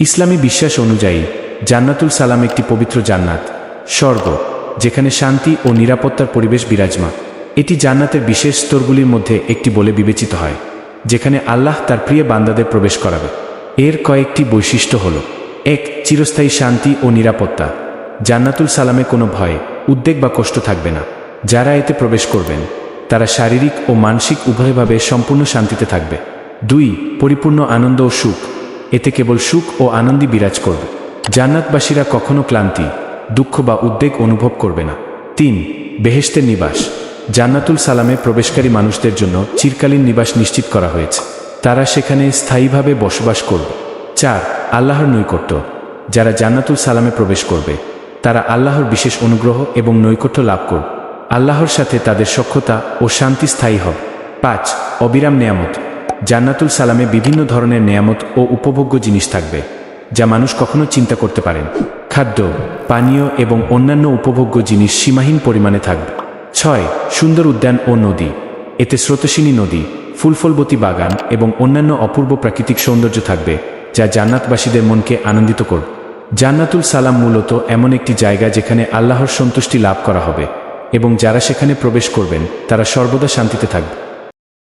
ইসলামী বিশ্বাস অনুযায়ী, জান্নাতুল সালাম একটি পবিত্র জান্নাত, স্বর্গ, যেখানে শান্তি ও নিরাপত্তার পরিবেশ বিরাজমান। এটি জান্নাতের বিশেষ স্তরগুলির মধ্যে একটি বলে বিবেচিত হয়, যেখানে আল্লাহ তার প্রিয় বান্দাদের প্রবেশ করাবে। এর কয়েকটি বৈশিষ্ট্য হল, এক, চিরস্থায়ী শান্তি ও নিরাপত্তা। জান্নাতুল সালামে কোনো ভয়, উদ্বেগ বা কষ্ট থাকবে না। যারা এতে প্রবেশ করবেন, তারা শারীরিক ও মানসিক উভয়ভাবে সম্পূর্ণ শান্তিতে থাকবে। দুই, পরিপূর্ণ আনন্দ ও সুখ। এতে কেবল সুখ ও আনন্দই বিরাজ করবে। জান্নাতবাসীরা কখনো ক্লান্তি, দুঃখ বা উদ্বেগ অনুভব করবে না। তিন, বেহেশতের নিবাস। জান্নাতুল সালামে প্রবেশকারী মানুষদের জন্য চিরকালীন নিবাস নিশ্চিত করা হয়েছে। তারা সেখানে স্থায়ীভাবে বসবাস করবে। চার, আল্লাহর নৈকট্য। যারা জান্নাতুল সালামে প্রবেশ করবে, তারা আল্লাহর বিশেষ অনুগ্রহ এবং নৈকট্য লাভ করবে। আল্লাহর সাথে তাদের সক্ষতা ও শান্তি স্থায়ী হবে। পাঁচ, অবিরাম নেয়ামত। জান্নাতুল সালামে বিভিন্ন ধরনের নেয়ামত ও উপভোগ্য জিনিস থাকবে, যা মানুষ কখনো চিন্তা করতে পারেন খাদ্য, পানীয় এবং অন্যান্য উপভোগ্য জিনিস সীমাহীন পরিমাণে থাকবে। ছয়, সুন্দর উদ্যান ও নদী। এতে স্রোতসিনী নদী, ফুলফলবতী বাগান এবং অন্যান্য অপূর্ব প্রাকৃতিক সৌন্দর্য থাকবে, যা জান্নাতবাসীদের মনকে আনন্দিত করবে। জান্নাতুল সালাম মূলত এমন একটি জায়গা যেখানে আল্লাহর সন্তুষ্টি লাভ করা হবে এবং যারা সেখানে প্রবেশ করবেন, তারা সর্বদা শান্তিতে থাকবে।